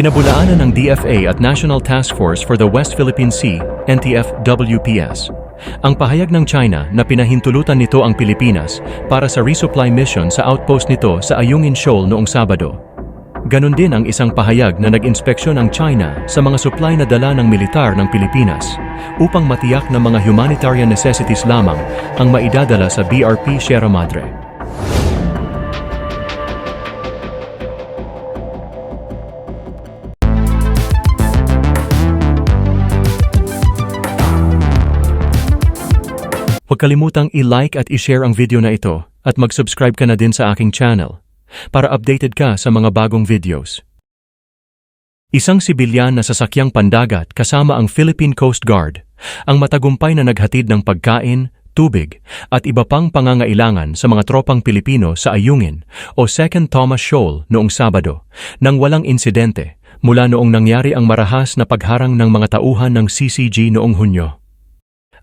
Pinabulaanan ng DFA at National Task Force for the West Philippine Sea, NTF-WPS, ang pahayag ng China na pinahintulutan nito ang Pilipinas para sa resupply mission sa outpost nito sa Ayungin Shoal noong Sabado. Ganon din ang isang pahayag na nag-inspeksyon ang China sa mga supply na dala ng militar ng Pilipinas upang matiyak na mga humanitarian necessities lamang ang maidadala sa BRP Sierra Madre. Huwag kalimutang i-like at i-share ang video na ito at mag-subscribe ka na din sa aking channel para updated ka sa mga bagong videos. Isang sibilyan na sasakyang pandagat kasama ang Philippine Coast Guard ang matagumpay na naghatid ng pagkain, tubig at iba pang pangangailangan sa mga tropang Pilipino sa Ayungin o Second Thomas Shoal noong Sabado nang walang insidente mula noong nangyari ang marahas na pagharang ng mga tauhan ng CCG noong Hunyo.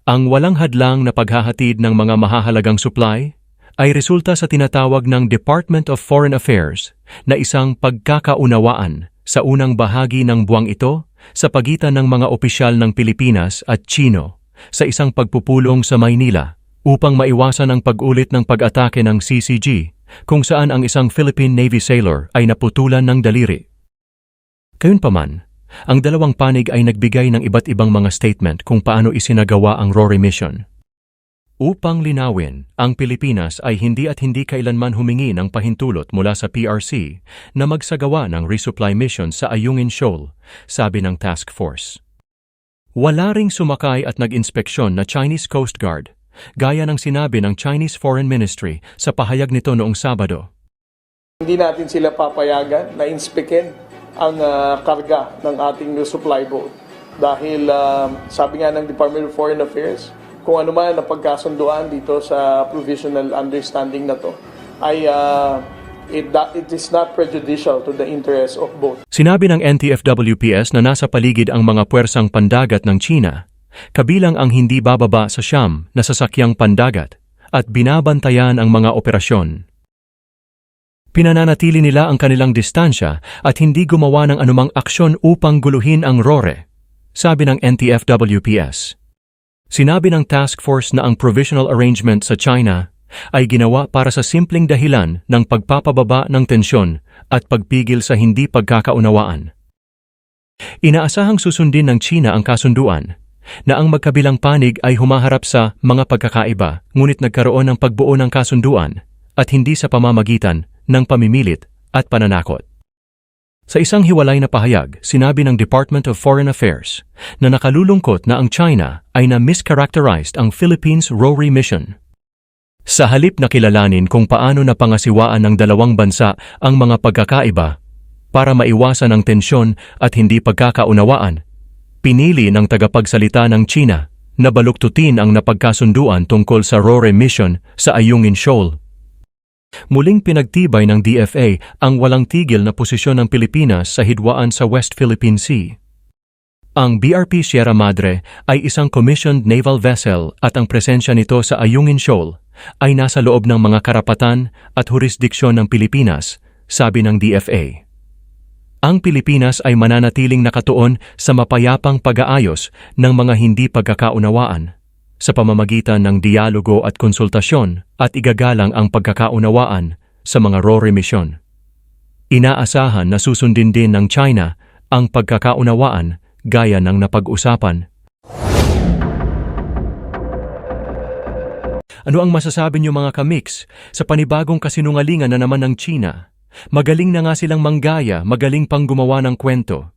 Ang walang hadlang na paghahatid ng mga mahahalagang supply ay resulta sa tinatawag ng Department of Foreign Affairs na isang pagkakaunawaan sa unang bahagi ng buwang ito sa pagitan ng mga opisyal ng Pilipinas at Chino sa isang pagpupulong sa Maynila upang maiwasan ang pag-ulit ng pag-atake ng CCG kung saan ang isang Philippine Navy sailor ay naputulan ng daliri. Gayunpaman, ang dalawang panig ay nagbigay ng iba't ibang mga statement kung paano isinagawa ang Rory mission. Upang linawin, ang Pilipinas ay hindi at hindi kailanman humingi ng pahintulot mula sa PRC na magsagawa ng resupply mission sa Ayungin Shoal, sabi ng task force. Wala ring sumakay at nag-inspeksyon na Chinese Coast Guard, gaya ng sinabi ng Chinese Foreign Ministry sa pahayag nito noong Sabado. Hindi natin sila papayagan na inspekin ang ah, karga ng ating supply boat. Dahil ah, sabi nga ng Department of Foreign Affairs, kung ano man ang pagkasunduan dito sa provisional understanding na to, ay ah, it, it is not prejudicial to the interests of both Sinabi ng NTFWPS na nasa paligid ang mga puwersang pandagat ng China, kabilang ang hindi bababa sa siyam na sasakyang pandagat at binabantayan ang mga operasyon. Pinananatili nila ang kanilang distansya at hindi gumawa ng anumang aksyon upang guluhin ang RORE, sabi ng NTFWPS. Sinabi ng task force na ang provisional arrangement sa China ay ginawa para sa simpleng dahilan ng pagpapababa ng tensyon at pagpigil sa hindi pagkakaunawaan. Inaasahang susundin ng China ang kasunduan na ang magkabilang panig ay humaharap sa mga pagkakaiba ngunit nagkaroon ng pagbuo ng kasunduan at hindi sa pamamagitan ng pamimilit at pananakot. Sa isang hiwalay na pahayag, sinabi ng Department of Foreign Affairs na nakalulungkot na ang China ay na mischaracterized ang Philippines Rowry Mission. Sa halip na kilalanin kung paano napangasiwaan ng dalawang bansa ang mga pagkakaiba para maiwasan ang tensyon at hindi pagkakaunawaan, pinili ng tagapagsalita ng China na baluktutin ang napagkasunduan tungkol sa Rore Mission sa Ayungin Shoal. Muling pinagtibay ng DFA ang walang tigil na posisyon ng Pilipinas sa hidwaan sa West Philippine Sea. Ang BRP Sierra Madre ay isang commissioned naval vessel at ang presensya nito sa Ayungin Shoal ay nasa loob ng mga karapatan at jurisdiksyon ng Pilipinas, sabi ng DFA. Ang Pilipinas ay mananatiling nakatuon sa mapayapang pag-aayos ng mga hindi pagkakaunawaan sa pamamagitan ng dialogo at konsultasyon at igagalang ang pagkakaunawaan sa mga RORE misyon. Inaasahan na susundin din ng China ang pagkakaunawaan gaya ng napag-usapan. Ano ang masasabi niyo mga kamix sa panibagong kasinungalingan na naman ng China? Magaling na nga silang manggaya, magaling pang gumawa ng kwento.